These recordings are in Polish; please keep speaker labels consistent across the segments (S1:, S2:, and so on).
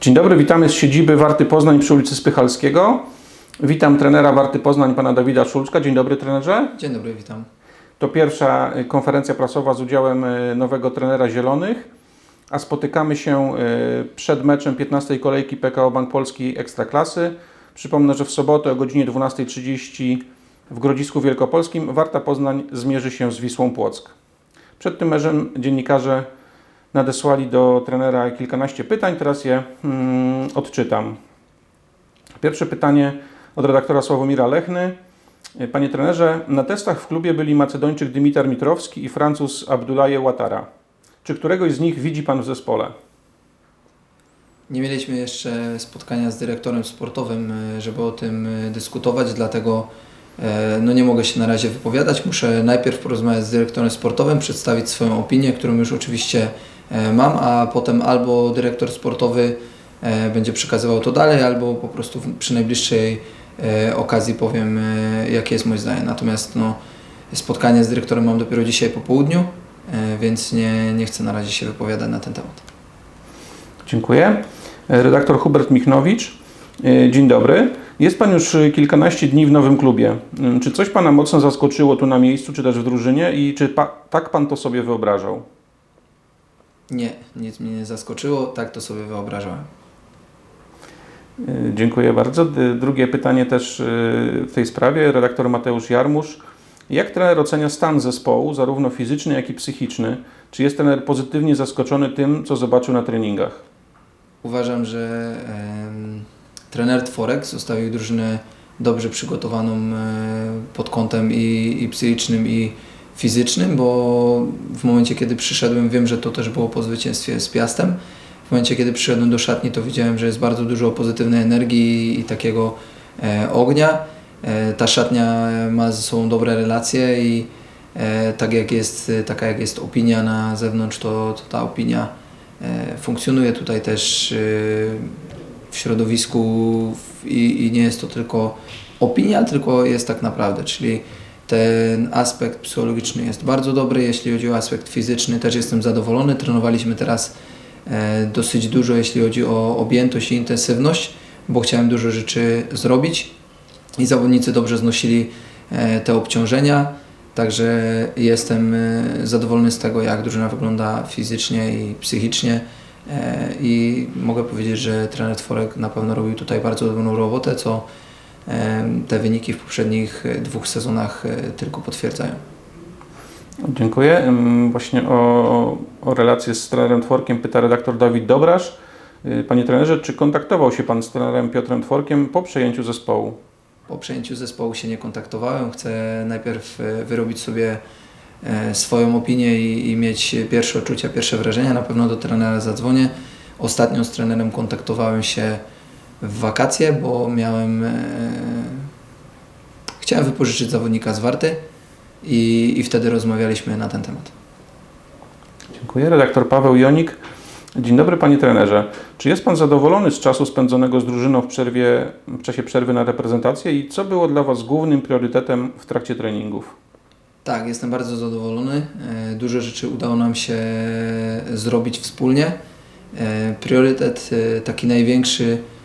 S1: Dzień dobry, witamy z siedziby Warty Poznań przy ulicy Spychalskiego. Witam trenera Warty Poznań, pana Dawida Szulczka. Dzień dobry trenerze.
S2: Dzień dobry, witam.
S1: To pierwsza y, konferencja prasowa z udziałem y, nowego trenera Zielonych, a spotykamy się y, przed meczem 15 kolejki PKO Bank Polski Ekstraklasy. Przypomnę, że w sobotę o godzinie 12.30 w Grodzisku Wielkopolskim Warta Poznań zmierzy się z Wisłą Płock. Przed tym meczem dziennikarze nadesłali do trenera kilkanaście pytań, teraz je mm, odczytam. Pierwsze pytanie od redaktora Sławomira Lechny. Panie trenerze, na testach w klubie byli Macedończyk Dymitar Mitrowski i Francuz Abdullaye Ouattara. Czy któregoś z nich widzi Pan w zespole?
S2: Nie mieliśmy jeszcze spotkania z dyrektorem sportowym, e, żeby o tym e, dyskutować, dlatego e, no nie mogę się na razie wypowiadać. Muszę najpierw porozmawiać z dyrektorem sportowym, przedstawić swoją opinię, którą już oczywiście mam, a potem albo dyrektor sportowy e, będzie przekazywał to dalej, albo po prostu przy najbliższej e, okazji powiem, e, jakie jest moje zdanie. Natomiast no, spotkanie z dyrektorem mam dopiero dzisiaj po południu, e, więc nie, nie chcę na razie się wypowiadać na ten temat.
S1: Dziękuję. Redaktor Hubert Michnowicz. E, Dzień dobry. Jest Pan już e, kilkanaście dni w nowym klubie. Mm, Czy coś Pana mocno zaskoczyło tu na miejscu, czy też w drużynie i czy pa, tak Pan to sobie wyobrażał?
S2: Nie, nic mnie nie zaskoczyło, tak to sobie wyobrażałem.
S1: E, Dziękuję bardzo. Drugie pytanie też e, w tej sprawie. Redaktor Mateusz Jarmusz. Jak trener ocenia stan zespołu, zarówno fizyczny, jak i psychiczny? Czy jest trener pozytywnie zaskoczony tym, co zobaczył na treningach?
S2: Uważam, że em, trener Tworek zostawił drużynę dobrze przygotowaną e, pod kątem i, i psychicznym, i fizycznym, bo w momencie, kiedy przyszedłem, wiem, że to też było po zwycięstwie z Piastem. W momencie, kiedy przyszedłem do szatni, to widziałem, że jest bardzo dużo pozytywnej energii i, takiego e, ognia. E, ta szatnia ma ze sobą dobre relacje i e, tak jak jest, taka jak jest opinia na zewnątrz, to, to ta opinia e, funkcjonuje tutaj też e, w środowisku w- i, i nie jest to tylko opinia, tylko jest tak naprawdę, czyli ten aspekt psychologiczny jest bardzo dobry, jeśli chodzi o aspekt fizyczny też jestem zadowolony. Trenowaliśmy teraz e, dosyć dużo, jeśli chodzi o objętość i intensywność, bo chciałem dużo rzeczy zrobić i zawodnicy dobrze znosili e, te obciążenia. Także jestem e, zadowolony z tego, jak drużyna wygląda fizycznie i psychicznie. I mogę powiedzieć, że trener Tworek na pewno robił tutaj bardzo dobrą robotę, co te wyniki w poprzednich e, dwóch sezonach e, tylko potwierdzają.
S1: Dziękuję. Właśnie o, o relację z trenerem Tworkiem pyta redaktor Dawid Dobrasz. Y, Panie trenerze, czy kontaktował się Pan z trenerem Piotrem Tworkiem po przejęciu zespołu?
S2: Po przejęciu zespołu się nie kontaktowałem. Chcę najpierw e, wyrobić sobie swoją opinię i, i mieć pierwsze odczucia, pierwsze wrażenia. Na pewno do trenera zadzwonię. Ostatnio z trenerem kontaktowałem się w wakacje, bo miałem. E, chciałem wypożyczyć zawodnika z Warty i, i wtedy rozmawialiśmy na ten temat.
S1: Dziękuję. Redaktor Paweł Jonik. Dzień dobry Panie trenerze. Czy jest Pan zadowolony z czasu spędzonego z drużyną w, przerwie, w czasie przerwy na reprezentację i co było dla Was głównym priorytetem w trakcie treningów?
S2: Tak, jestem bardzo zadowolony. E, Dużo rzeczy udało nam się zrobić wspólnie. E, Priorytet e, taki największy e,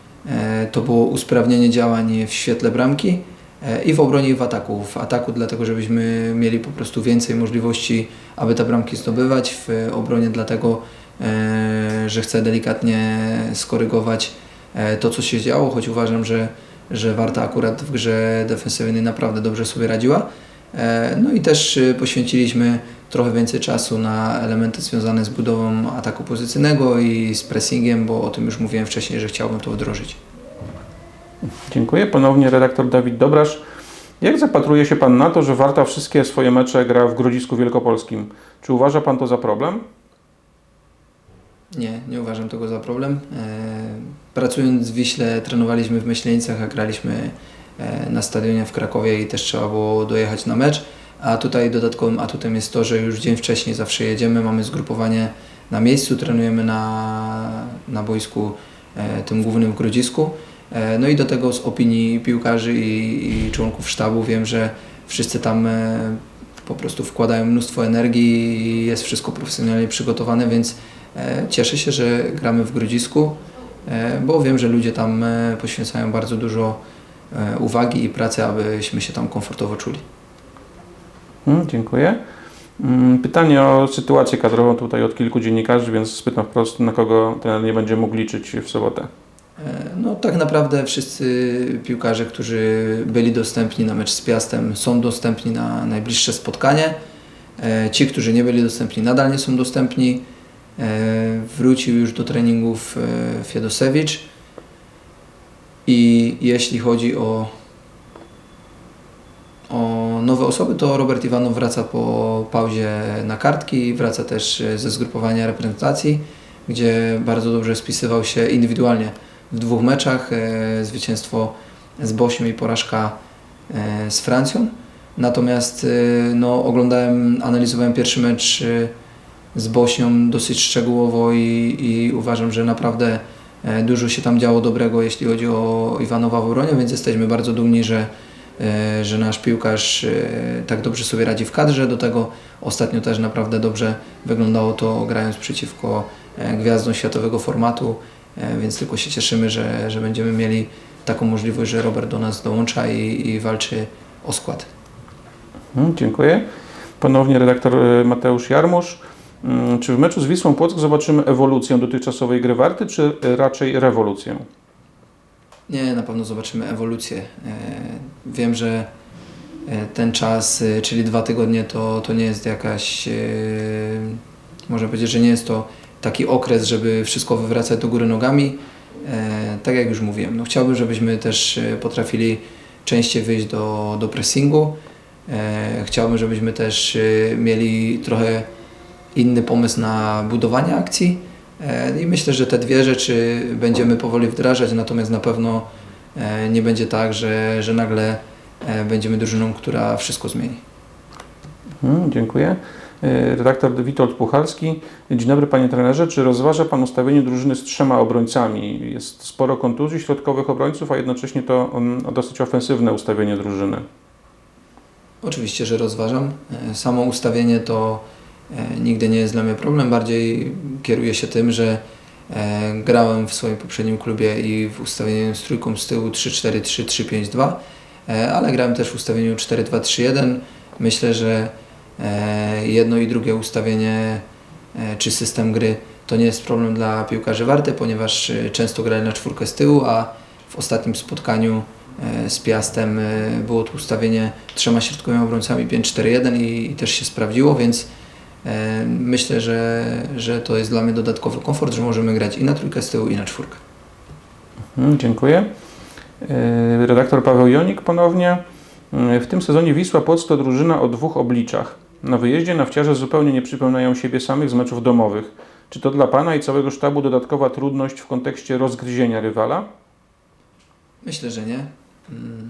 S2: to było usprawnienie działań w świetle bramki e, i w obronie i w ataku. W ataku dlatego, żebyśmy mieli po prostu więcej możliwości, aby te bramki zdobywać. W obronie dlatego, e, że chcę delikatnie skorygować e, to, co się działo, choć uważam, że, że Warta akurat w grze defensywnej naprawdę dobrze sobie radziła. E, No i też poświęciliśmy trochę więcej czasu na elementy związane z budową ataku pozycyjnego i z pressingiem, bo o tym już mówiłem wcześniej, że chciałbym to wdrożyć.
S1: Dziękuję. Ponownie redaktor Dawid Dobrasz. Jak zapatruje się Pan na to, że Warta wszystkie swoje mecze gra w Grodzisku Wielkopolskim? Czy uważa Pan to za problem?
S2: Nie, nie uważam tego za problem. E, Pracując w Wiśle trenowaliśmy w Myślenicach, a graliśmy e, na stadionie w Krakowie i też trzeba było dojechać na mecz. A tutaj dodatkowym atutem jest to, że już dzień wcześniej zawsze jedziemy, mamy zgrupowanie na miejscu, trenujemy na, na boisku e, tym głównym w Grodzisku. E, No i do tego z opinii piłkarzy i, i członków sztabu wiem, że wszyscy tam e, po prostu wkładają mnóstwo energii i jest wszystko profesjonalnie przygotowane, więc e, cieszę się, że gramy w Grodzisku e, bo wiem, że ludzie tam e, poświęcają bardzo dużo e, uwagi i pracy, abyśmy się tam komfortowo czuli.
S1: Mm, Dziękuję. Mm, Pytanie o sytuację kadrową tutaj od kilku dziennikarzy, więc spytam wprost, na kogo ten nie będzie mógł liczyć w sobotę.
S2: E, No tak naprawdę wszyscy piłkarze, którzy byli dostępni na mecz z Piastem są dostępni na najbliższe spotkanie. E, Ci, którzy nie byli dostępni nadal nie są dostępni. E, Wrócił już do treningów Fiedosewicz. I jeśli chodzi o, o nowe osoby, to Robert Iwanow wraca po pauzie na kartki, wraca też e, ze zgrupowania reprezentacji, gdzie bardzo dobrze spisywał się indywidualnie w dwóch meczach, e, zwycięstwo z Bośnią i porażka e, z Francją. Natomiast no, oglądałem, analizowałem pierwszy mecz z Bośnią dosyć szczegółowo i, i uważam, że naprawdę dużo się tam działo dobrego, jeśli chodzi o Iwanowa w obronie, więc jesteśmy bardzo dumni, że, że nasz piłkarz e, tak dobrze sobie radzi w kadrze. Do tego ostatnio też naprawdę dobrze wyglądało to grając przeciwko e, gwiazdom światowego formatu. E, więc tylko się cieszymy, że, że będziemy mieli taką możliwość, że Robert do nas dołącza i, i walczy o skład.
S1: Mm, Dziękuję. Ponownie redaktor e, Mateusz Jarmusz. Mm, Czy w meczu z Wisłą Płock zobaczymy ewolucję dotychczasowej gry Warty, czy e, raczej rewolucję?
S2: Nie, na pewno zobaczymy ewolucję. E, Wiem, że e, ten czas, e, czyli dwa tygodnie, to, to nie jest jakaś, można powiedzieć, że nie jest to taki okres, żeby wszystko wywracać do góry nogami. Tak jak już mówiłem, no chciałbym, żebyśmy też potrafili częściej wyjść do, do pressingu. Chciałbym, żebyśmy też mieli trochę inny pomysł na budowanie akcji. E, I myślę, że te dwie rzeczy będziemy powoli wdrażać, natomiast na pewno e, nie będzie tak, że, że nagle e, będziemy drużyną, która wszystko zmieni.
S1: Mm, Dziękuję. Redaktor Witold Puchalski. Dzień dobry Panie Trenerze. Czy rozważa Pan ustawienie drużyny z trzema obrońcami? Jest sporo kontuzji środkowych obrońców, a jednocześnie to mm, dosyć ofensywne ustawienie drużyny.
S2: Oczywiście, że rozważam. Samo ustawienie to nigdy nie jest dla mnie problem. Bardziej kieruję się tym, że e, grałem w swoim poprzednim klubie i w ustawieniu z trójką z tyłu 3-4-3, 3-5-2, e, ale grałem też w ustawieniu 4-2-3-1. Myślę, że e, jedno i drugie ustawienie e, czy system gry to nie jest problem dla piłkarzy Warty, ponieważ e, często grali na czwórkę z tyłu, a w ostatnim spotkaniu e, z Piastem e, było to ustawienie trzema środkowymi obrońcami 5-4-1 i, i też się sprawdziło, więc e, myślę, że, że to jest dla mnie dodatkowy komfort, że możemy grać i na trójkę z tyłu i na czwórkę.
S1: Mm, Dziękuję. E, Redaktor Paweł Jonik ponownie. E, W tym sezonie Wisła Płock to drużyna o dwóch obliczach. Na wyjeździe nawciarze zupełnie nie przypominają siebie samych z meczów domowych. Czy to dla Pana i całego sztabu dodatkowa trudność w kontekście rozgryzienia rywala?
S2: Myślę, że nie. Mm.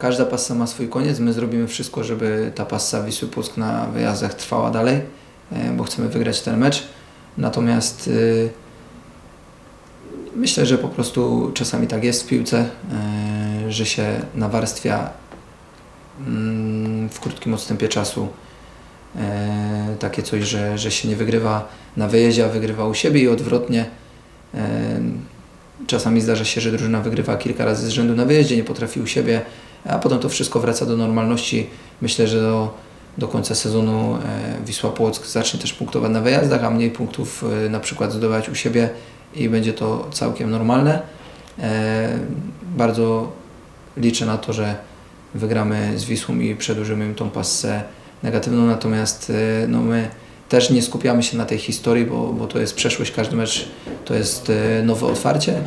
S2: Każda passa ma swój koniec. My zrobimy wszystko, żeby ta passa Wisły Płock na wyjazdach trwała dalej, e, bo chcemy wygrać ten mecz. Natomiast y, myślę, że po prostu czasami tak jest w piłce, e, że się nawarstwia mm, w krótkim odstępie czasu e, takie coś, że, że się nie wygrywa na wyjeździe, a wygrywa u siebie i odwrotnie. E, Czasami zdarza się, że drużyna wygrywa kilka razy z rzędu na wyjeździe, nie potrafi u siebie, a potem to wszystko wraca do normalności. Myślę, że do, do końca sezonu e, Wisła Płock zacznie też punktować na wyjazdach, a mniej punktów e, na przykład zdobywać u siebie i będzie to całkiem normalne. E, bardzo liczę na to, że wygramy z Wisłą i przedłużymy im tą passę negatywną, natomiast no my też nie skupiamy się na tej historii, bo, bo to jest przeszłość, każdy mecz to jest nowe otwarcie,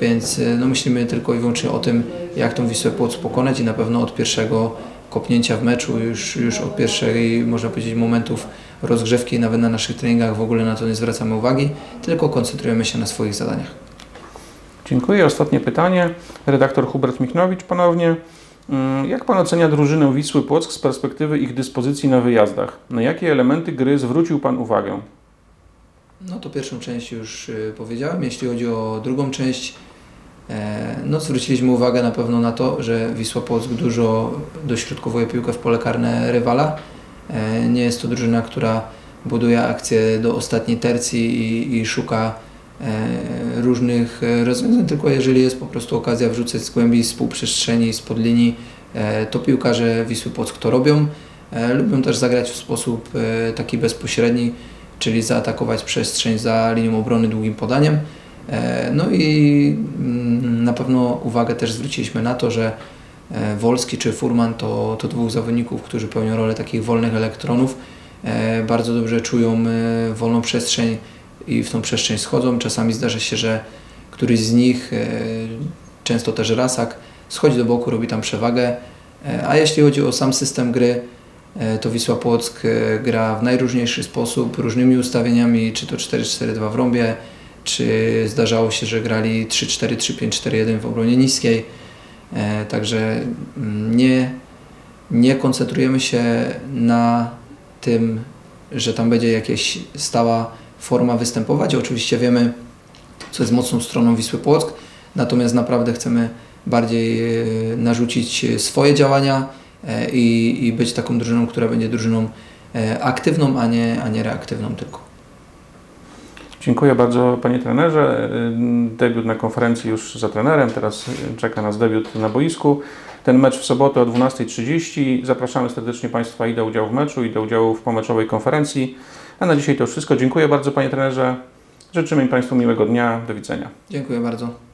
S2: więc e, no myślimy tylko i wyłącznie o tym, jak tą Wisłę Płock pokonać i na pewno od pierwszego kopnięcia w meczu, już, już od pierwszej, można powiedzieć, momentów rozgrzewki, nawet na naszych treningach w ogóle na to nie zwracamy uwagi, tylko koncentrujemy się na swoich zadaniach.
S1: Dziękuję. Ostatnie pytanie. Redaktor Hubert Michnowicz ponownie. Mm, Jak Pan ocenia drużynę Wisły Płock z perspektywy ich dyspozycji na wyjazdach? Na jakie elementy gry zwrócił Pan uwagę?
S2: No to pierwszą część już y, powiedziałem. Jeśli chodzi o drugą część, e, no zwróciliśmy uwagę na pewno na to, że Wisła Płock dużo dośrodkowuje piłkę w pole karne rywala. E, Nie jest to drużyna, która buduje akcję do ostatniej tercji i, i szuka e, różnych rozwiązań, tylko jeżeli jest po prostu okazja wrzucać z głębi, z półprzestrzeni, z podlinii, e, to piłkarze Wisły Płock to robią. Lubią też zagrać w sposób taki bezpośredni, czyli zaatakować przestrzeń za linią obrony długim podaniem. E, No i mm, na pewno uwagę też zwróciliśmy na to, że e, Wolski czy Furman to, to dwóch zawodników, którzy pełnią rolę takich wolnych elektronów. E, Bardzo dobrze czują wolną przestrzeń i w tą przestrzeń schodzą. Czasami zdarza się, że któryś z nich, często też Rasak, schodzi do boku, robi tam przewagę. A jeśli chodzi o sam system gry, to Wisła Płock e, gra w najróżniejszy sposób, różnymi ustawieniami, czy to 4-4-2 w rąbie, czy zdarzało się, że grali 3-4-3-5-4-1 w obronie niskiej. E, Także mm, nie, nie koncentrujemy się na tym, że tam będzie jakaś stała forma występować. Oczywiście wiemy, co jest mocną stroną Wisły Płock, natomiast naprawdę chcemy bardziej e, narzucić swoje działania e, i, i być taką drużyną, która będzie drużyną e, aktywną, a nie, a nie reaktywną tylko.
S1: Dziękuję bardzo Panie Trenerze. Y, Debiut na konferencji już za trenerem, teraz czeka nas debiut na boisku. Ten mecz w sobotę o 12.30. Zapraszamy serdecznie Państwa i do udziału w meczu, i do udziału w pomeczowej konferencji. A na dzisiaj to już wszystko. Dziękuję bardzo Panie Trenerze. Życzymy Państwu miłego dnia. Do widzenia.
S2: Dziękuję bardzo.